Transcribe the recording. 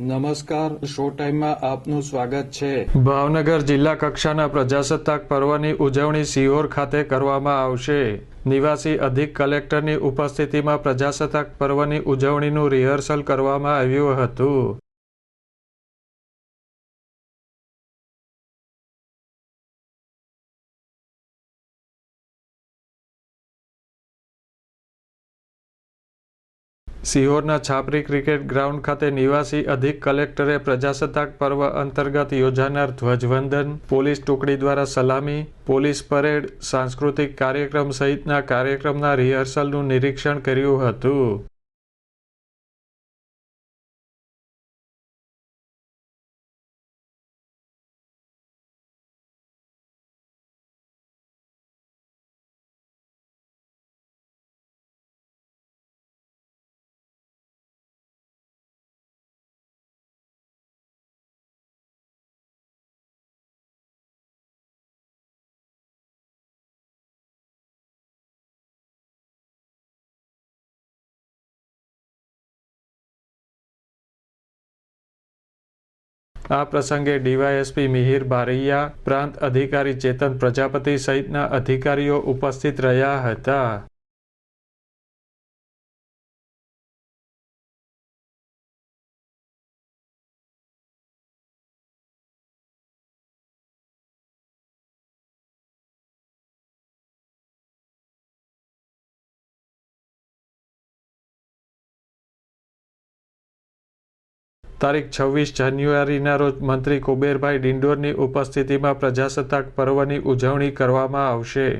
નમસ્કાર શો ટાઈમમાં આપનું સ્વાગત છે. ભાવનગર જિલ્લા કક્ષાના પ્રજાસત્તાક પર્વની ઉજવણી સિહોર ખાતે કરવામાં આવશે. નિવાસી અધિક કલેક્ટરની ઉપસ્થિતિમાં પ્રજાસત્તાક પર્વની ઉજવણીનું રિહર્સલ કરવામાં આવ્યું હતું. સિહોરના છાપરી ક્રિકેટ ગ્રાઉન્ડ ખાતે નિવાસી અધિક કલેક્ટરે પ્રજાસત્તાક પર્વ અંતર્ગત યોજાનાર ધ્વજવંદન, પોલીસ ટુકડી દ્વારા સલામી, પોલીસ પરેડ, સાંસ્કૃતિક કાર્યક્રમ સહિતના કાર્યક્રમના રિહર્સલનું નિરીક્ષણ કર્યું હતું. આ પ્રસંગે ડીવાયએસપી મિહિર બારૈયા પ્રાંત અધિકારી ચેતન પ્રજાપતિ સહિતના અધિકારીઓ ઉપસ્થિત રહ્યા હતા. તારીખ છવ્વીસ જાન્યુઆરીના રોજ મંત્રી કુબેરભાઈ ડિંડોરની ઉપસ્થિતિમાં પ્રજાસત્તાક પર્વની ઉજવણી કરવામાં આવશે.